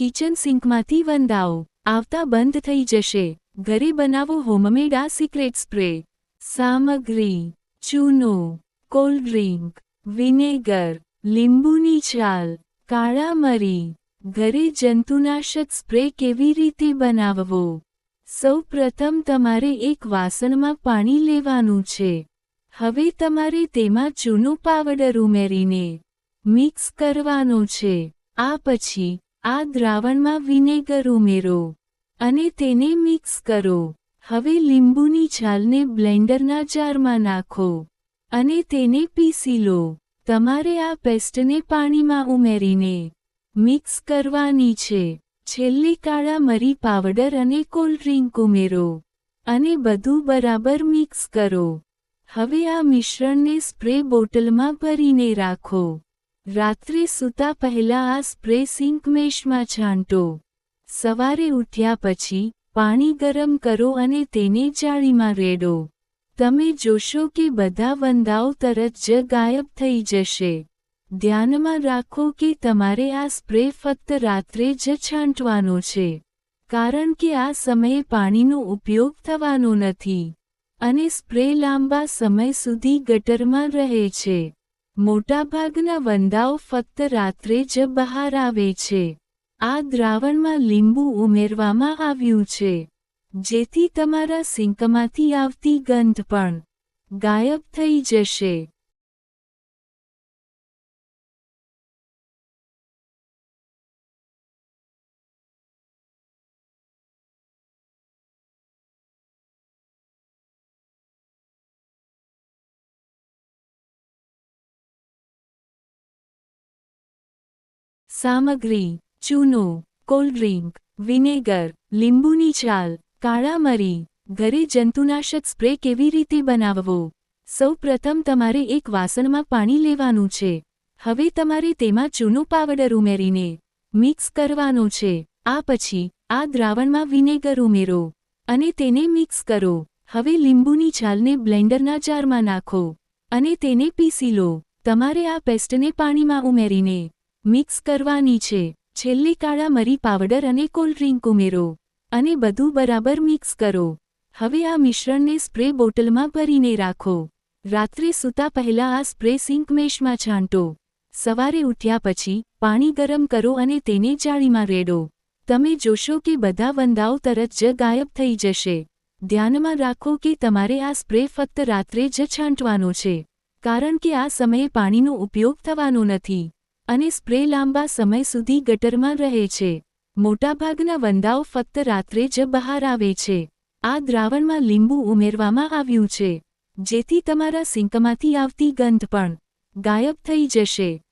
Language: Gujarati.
કિચન સિંકમાંથી વંદાઓ. આવતા બંધ થઈ જશે. ઘરે બનાવો હોમમેડ આ સિક્રેટ સ્પ્રે. સામગ્રી. ચૂનો. Cold drink. વિનેગર. લીંબુની છાલ. કાળા મરી. ઘરે જંતુનાશક સ્પ્રે કેવી રીતે બનાવવો? સૌ પ્રથમ તમારે એક વાસણમાં પાણી લેવાનું છે. હવે તમારે તેમાં ચૂનો પાવડર ઉમેરીને મિક્સ કરવાનો છે. આ પછી આ દ્રાવણમાં વિનેગર ઉમેરો અને તેને મિક્સ કરો. હવે લીંબુની છાલને બ્લેન્ડરના જારમાં નાખો અને તેને પીસી લો. તમારે આ પેસ્ટને પાણીમાં ઉમેરીને મિક્સ કરવાની છે. છેલ્લે કાળા મરી પાવડર અને કોલ્ડ ડ્રિંક ઉમેરો અને બધું બરાબર મિક્સ કરો. હવે આ મિશ્રણને સ્પ્રે બોટલમાં ભરીને રાખો. રાત્રે સૂતા પહેલા આ સ્પ્રે સિંકમેશમાં છાંટો. સવારે ઉઠ્યા પછી પાણી ગરમ કરો અને તેને જાળીમાં રેડો. તમે જોશો કે બધા વંદાઓ તરત જ ગાયબ થઈ જશે. ધ્યાનમાં રાખો કે તમારે આ સ્પ્રે ફક્ત રાત્રે જ છાંટવાનો છે. કારણ કે આ સમયે પાણીનો ઉપયોગ થવાનો નથી. અને સ્પ્રે લાંબા સમય સુધી ગટરમાં રહે છે. મોટાભાગના વંદાઓ ફક્ત રાત્રે જ બહાર આવે છે. આ દ્રાવણમાં લીંબુ ઉમેરવામાં આવ્યું છે. જેથી તમારા સિંકમાંથી આવતી ગંધ પણ ગાયબ થઈ જશે. સામગ્રી, ચૂનો કોલ્ડ ડ્રિંક વિનેગર લીંબુની છાલ કાળા મરી ઘરે જંતુનાશક સ્પ્રે કેવી રીતે બનાવવો? સૌ પ્રથમ તમારે એક વાસણમાં પાણી લેવાનું છે. હવે તમારે તેમાં ચૂનો પાવડર ઉમેરીને મિક્સ કરવાનો છે. આ પછી આ દ્રાવણમાં વિનેગર ઉમેરો અને તેને મિક્સ કરો. હવે લીંબુની છાલને બ્લેન્ડરના જારમાં નાખો અને તેને પીસી લો. તમારે આ પેસ્ટને પાણીમાં ઉમેરીને મિક્સ કરવાની છે. છેલ્લે કાળા મરી પાવડર અને કોલ્ડ ડ્રિંક ઉમેરો અને બધું બરાબર મિક્સ કરો. હવે આ મિશ્રણને સ્પ્રે બોટલમાં ભરીને રાખો. રાત્રે સૂતા પહેલા આ સ્પ્રે સિંક મેશમાં છાંટો. સવારે ઉઠ્યા પછી પાણી ગરમ કરો અને તેને જાળીમાં રેડો. તમે જોશો કે બધા વંદાઓ તરત જ ગાયબ થઈ જશે. ધ્યાનમાં રાખો કે તમારે આ સ્પ્રે ફક્ત રાત્રે જ છાંટવાનો છે. કારણ કે આ સમયે પાણીનો ઉપયોગ થવાનો નથી. અને સ્પ્રે લાંબા સમય સુધી ગટરમાં રહે છે. મોટાભાગના વંદાઓ ફક્ત રાત્રે જ બહાર આવે છે. આ દ્રાવણમાં લીંબુ ઉમેરવામાં આવ્યું છે. જેથી તમારા સિંકમાંથી આવતી ગંધ પણ ગાયબ થઈ જશે.